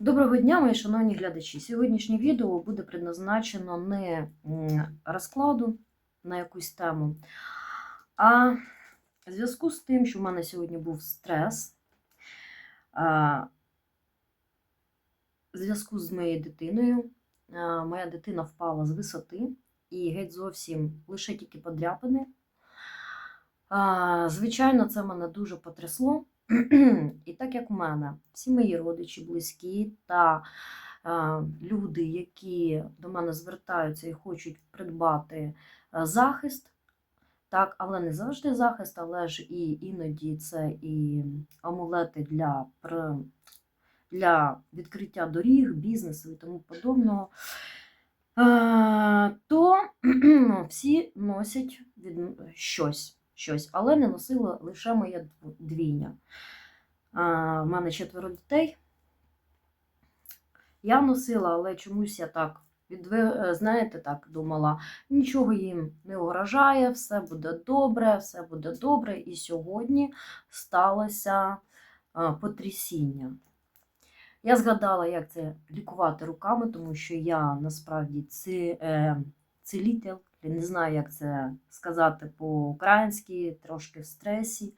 Доброго дня, мої шановні глядачі. Сьогоднішнє відео буде предназначено не розкладу на якусь тему, а в зв'язку з тим, що в мене сьогодні був стрес, в зв'язку з моєю дитиною, моя дитина впала з висоти і геть зовсім лише тільки подряпини. Звичайно, це мене дуже потрясло. І так як в мене всі мої родичі, близькі та люди, які до мене звертаються і хочуть придбати е, захист, так, але не завжди захист, але ж і іноді це і амулети для, для відкриття доріг, бізнесу і тому подобного. Е, то всі носять від щось щось, але не носила лише моя двійня. В мене четверо дітей. Я носила, але чомусь я так відве... е, знаєте, так думала, нічого їм не угрожає, все буде добре, все буде добре. І сьогодні сталося потрясіння. Я згадала, як це лікувати руками, тому що я насправді ці, е, цілитель, я не знаю, як це сказати по-українськи, трошки в стресі.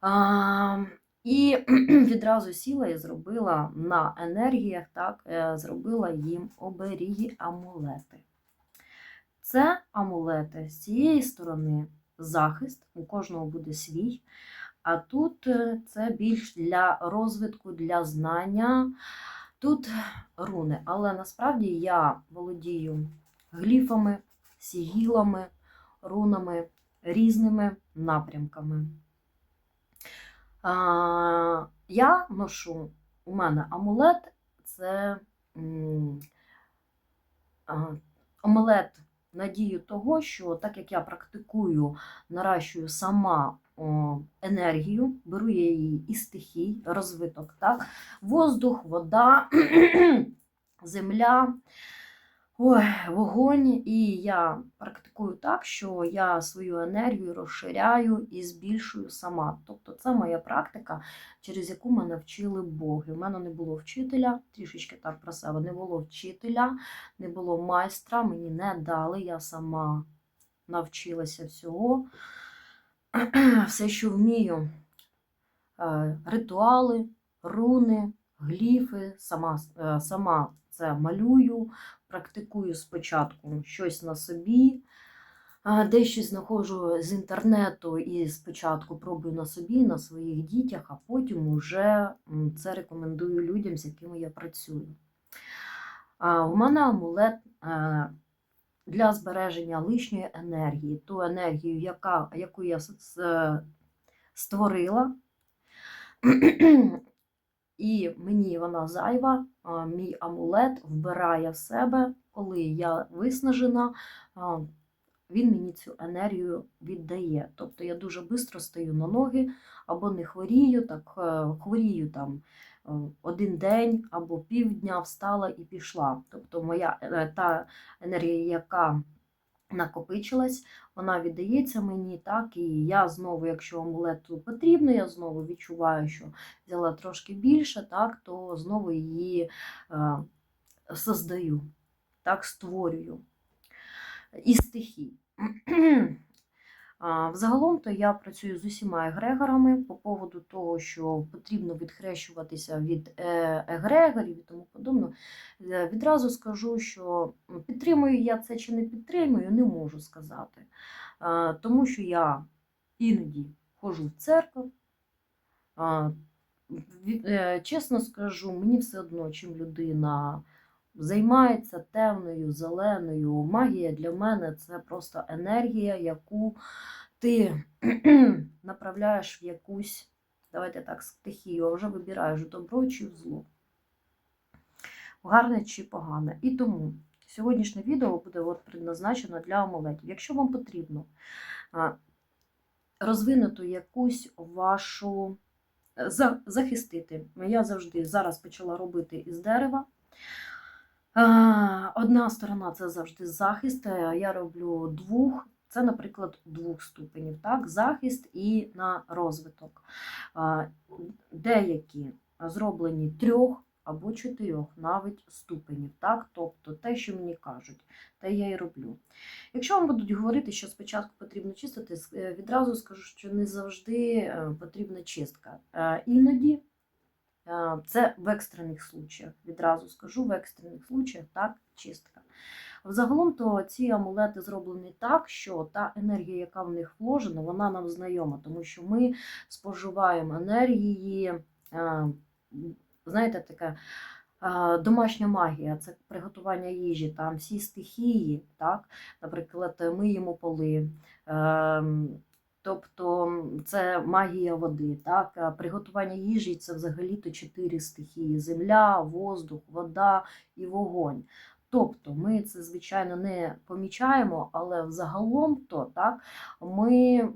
А, і відразу сіла і зробила на енергіях, так, е, зробила їм оберіги амулети. Це амулети з цієї сторони захист, у кожного буде свій. А тут е, це більш для розвитку, для знання. Тут руни, але насправді я володію гліфами, сігілами, рунами, різними напрямками. Я ношу, у мене амулет це амулет надію того, що так як я практикую, наращую сама енергію, беру я її із стихій, розвиток, так? воздух, вода, земля. Ой, вогонь, і я практикую так, що я свою енергію розширяю і збільшую сама. Тобто це моя практика, через яку мене вчили боги. У мене не було вчителя, трішечки так про себе, не було вчителя, не було майстра, мені не дали, я сама навчилася всього. Все, що вмію. Е, Ритуали, руни, гліфи, сама, е, сама це малюю практикую спочатку щось на собі, дещо знаходжу з інтернету і спочатку пробую на собі, на своїх дітях, а потім вже це рекомендую людям, з якими я працюю. У мене амулет е, для збереження лишньої енергії, ту енергію, яку я створила. І мені вона зайва, мій амулет вбирає в себе, коли я виснажена, він мені цю енергію віддає. Тобто я дуже швидко стаю на ноги, або не хворію, так е, хворію там е, один день або півдня встала і пішла. Тобто моя е, та енергія, яка накопичилась, вона віддається мені, так, і я знову, якщо амулету потрібно, я знову відчуваю, що взяла трошки більше, так, то знову її е, создаю, так, створюю із стихій. Взагалом то я працюю з усіма егрегорами по поводу того, що потрібно відхрещуватися від е, егрегорів і тому подобне. Е, Відразу скажу, що підтримую я це чи не підтримую, не можу сказати. Тому що я іноді ходжу в церкву. Е, Чесно скажу, мені все одно, чим людина займається темною, зеленою. Магія для мене це просто енергія, яку ти направляєш в якусь, давайте так, стихію, а вже вибираєш добро чи зло. Гарне чи погане. І тому сьогоднішнє відео буде от предназначено для амулетів. Якщо вам потрібно розвинути якусь вашу захистити. Я завжди зараз почала робити із дерева. Одна сторона це завжди захист. е, Я роблю двох. Це, наприклад, двох ступенів, так, захист і на розвиток. Деякі зроблені трьох або чотирьох навіть ступенів. Так? Тобто те, що мені кажуть, те я і роблю. Якщо вам будуть говорити, що спочатку потрібно чистити, е, відразу скажу, що не завжди е, потрібна чистка. Іноді це в екстрених случаях. Відразу скажу, в екстрених случаях так, чистка. Взагалом, то ці амулети зроблені так, що та енергія, яка в них вложена, вона нам знайома, тому що ми споживаємо енергії, е, знаєте, таке. е, Домашня магія це приготування їжі, там всі стихії, так? наприклад, миємо поли, ем, тобто це магія води, так? приготування їжі це взагалі-то чотири стихії: земля, воздух, вода і вогонь. Тобто ми це, звичайно, не помічаємо, але взагалом то так, ми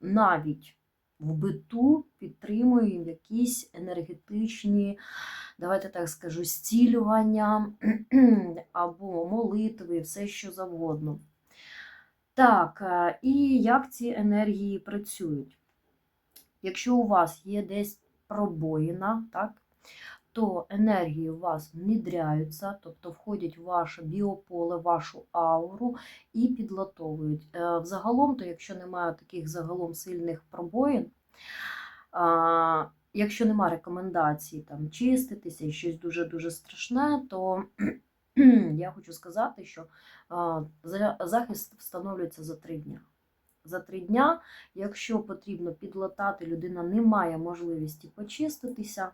навіть в биту підтримуємо якісь енергетичні, давайте так скажу, зцілювання або молитви, все що завгодно. Так, е, і як ці енергії працюють? Якщо у вас є десь пробоїна, так, то енергії у вас внедряються, тобто входять в ваше біополе, вашу ауру і підлатовують. Е, Взагалом, то якщо немає таких загалом сильних пробоїн, якщо немає рекомендацій там, чиститися і щось дуже-дуже страшне, то я хочу сказати, що захист встановлюється за три дня. За три дня, якщо потрібно підлатати, людина не має можливості почиститися.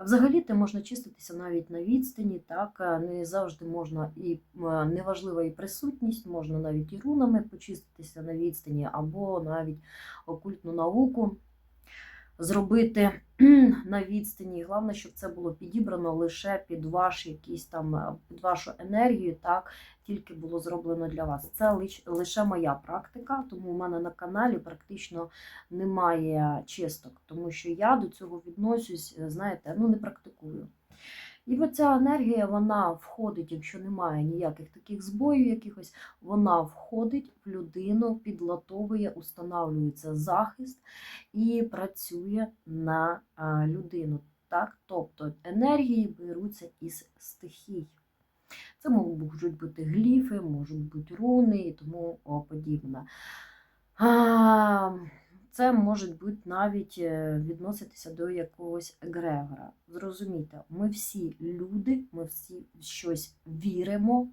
Взагалі то можна чиститися навіть на відстані, так не завжди можна і неважлива і присутність, можна навіть і рунами почиститися на відстані, або навіть окультну науку зробити на відстані. Головне, щоб це було підібрано лише під ваш якийсь там е, під вашу енергію, так тільки було зроблено для вас. Це лише моя практика, тому у мене на каналі практично немає чисток, тому що я до цього відношусь, е, знаєте, ну не практикую. І оця енергія, вона входить, якщо немає ніяких таких збоїв, якихось, вона входить в людину, підлатовує, устанавлюється захист і працює на людину. Так? Тобто енергії беруться із стихій. Це можуть бути гліфи, можуть бути руни і тому подібне. Це може бути навіть е, відноситися до якогось егрегора. Зрозумійте, ми всі люди, ми всі в щось віримо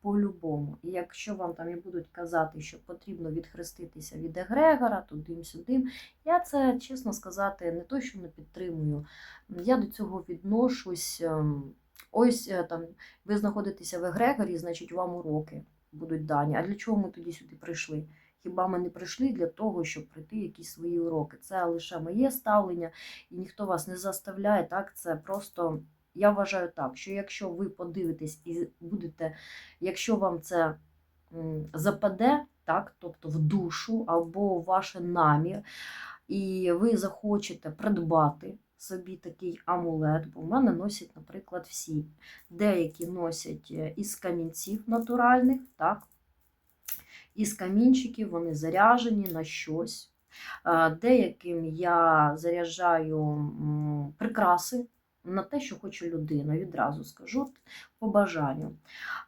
по-любому. І якщо вам там і будуть казати, що потрібно відхреститися від егрегора, тудим-сюдим, я це, чесно сказати, не то, що не підтримую. Я до цього відношусь. ем, Ось е, там ви знаходитеся в егрегорі, значить, вам уроки будуть дані. А для чого ми тоді сюди прийшли? Хіба ми не прийшли для того, щоб пройти якісь свої уроки? Це лише моє ставлення, і ніхто вас не заставляє. Так, це просто я вважаю так, що якщо ви подивитесь і будете, якщо вам це западе, так, тобто в душу або в ваш намір, і ви захочете придбати собі такий амулет, бо в мене носять, наприклад, всі. Деякі носять е, із камінців натуральних, так, із камінчиків, вони заряжені на щось. Е, Деяким я заряджаю прикраси на те, що хоче людина, відразу скажу по бажанню.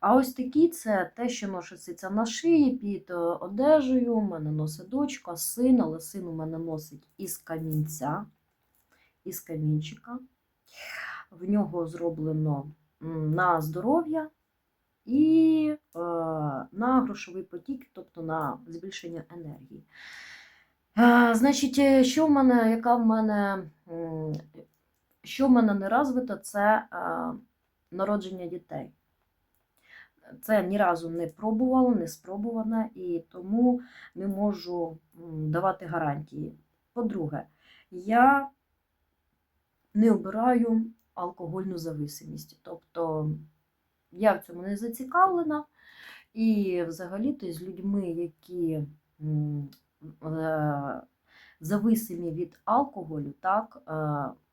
А ось такі це те, що носиться на шиї під е, одежею. У мене носить дочка, син, але син у мене носить із камінця, із камінчика. В нього зроблено на здоров'я і е, на грошовий потік, тобто на збільшення енергії. Е, значить, е, що в мене, яка в мене, що в мене не розвито, це народження дітей. Це ні разу не пробувала, не спробувана, і тому не можу давати гарантії. По-друге, я не обираю алкогольну зависимість. Тобто я в цьому не зацікавлена. І взагалі-то з людьми, які е, зависимі від алкоголю, так, е,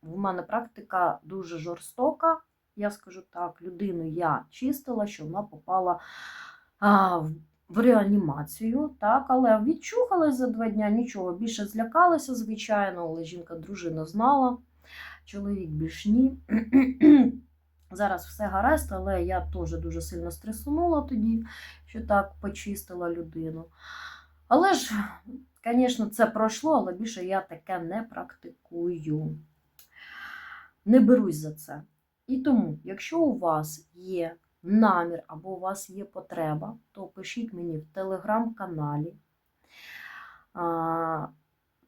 в мене практика дуже жорстока. Я скажу так, людину я чистила, що вона попала в, в реанімацію, так, але відчухалась за два дні, нічого більше злякалася, звичайно, але жінка-дружина знала. чоловік більш ні. Зараз все гаразд, але я теж дуже сильно стресунула тоді, що так почистила людину. Але ж, звісно, це пройшло, але більше я таке не практикую. Не берусь за це. І тому, якщо у вас є намір або у вас є потреба, то пишіть мені в телеграм-каналі.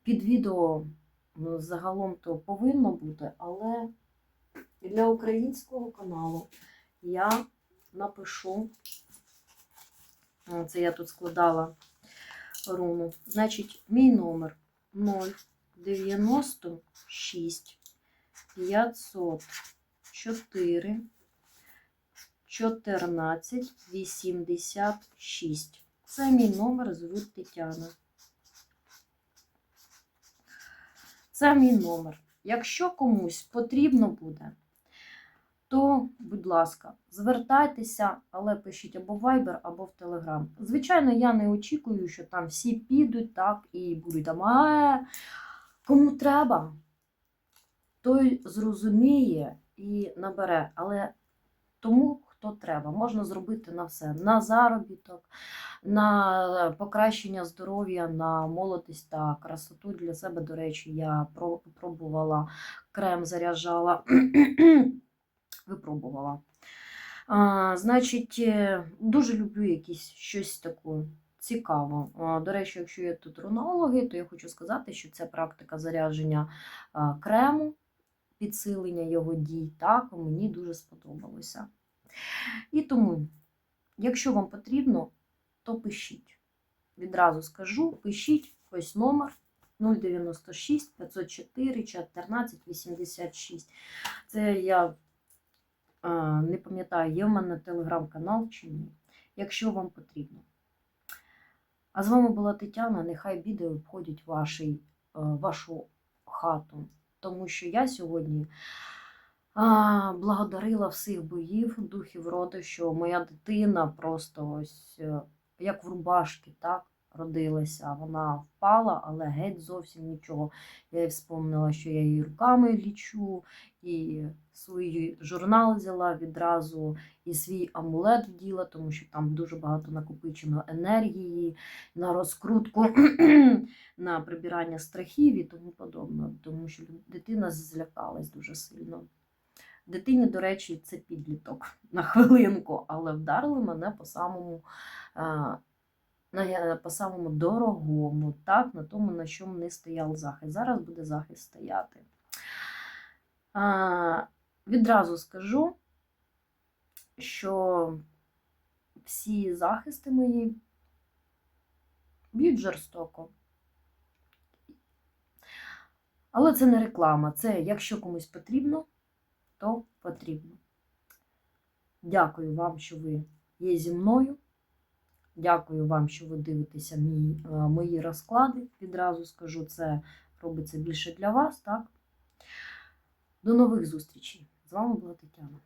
Під відео ну, загалом то повинно бути, але для українського каналу я напишу. Це я тут складала руну. Значить, мій номер 096 504 14 86. Це мій номер, звуть Тетяна. Це мій номер. Якщо комусь потрібно буде, то, будь ласка, звертайтеся, але пишіть або в Viber, або в Telegram. Звичайно, я не очікую, що там всі підуть так і будуть там. А, кому треба, той зрозуміє і набере. Але тому, хто треба, можна зробити на все: на заробіток, на покращення здоров'я, на молодість та красоту для себе. До речі, я пробувала крем, заряджала, випробувала. А, значить, е, дуже люблю якісь щось таке цікаве. До речі, якщо є тут рунологи, то я хочу сказати, що це практика зарядження крему, підсилення його дій. Так, мені дуже сподобалося. І тому, якщо вам потрібно, то пишіть. Відразу скажу, пишіть ось номер 096 504 14 86. Це я не пам'ятаю, є в мене телеграм-канал чи ні. Якщо вам потрібно. А з вами була Тетяна. Нехай біди обходять вашій, е, вашу хату. Тому що я сьогодні благодарила всіх боїв, духів роду, що моя дитина просто ось е, як в рубашки, так, родилася. Вона впала, але геть зовсім нічого. Я їй вспомнила, що я її руками лічу, і свій журнал взяла відразу, і свій амулет вділа, тому що там дуже багато накопичено енергії на розкрутку, на прибирання страхів і тому подобне, тому що дитина злякалась дуже сильно. Дитині, до речі, це підліток на хвилинку, але вдарили мене по самому, на, по самому дорогому, так, на тому, на чому не стояв захист. Зараз буде захист стояти. А, відразу скажу, що всі захисти мої б'ють жорстоко. Але це не реклама. Це якщо комусь потрібно, то потрібно. Дякую вам, що ви є зі мною. Дякую вам, що ви дивитеся мій, е, мої розклади. Відразу скажу, це робиться більше для вас, так? До нових зустрічей. З вами була Тетяна.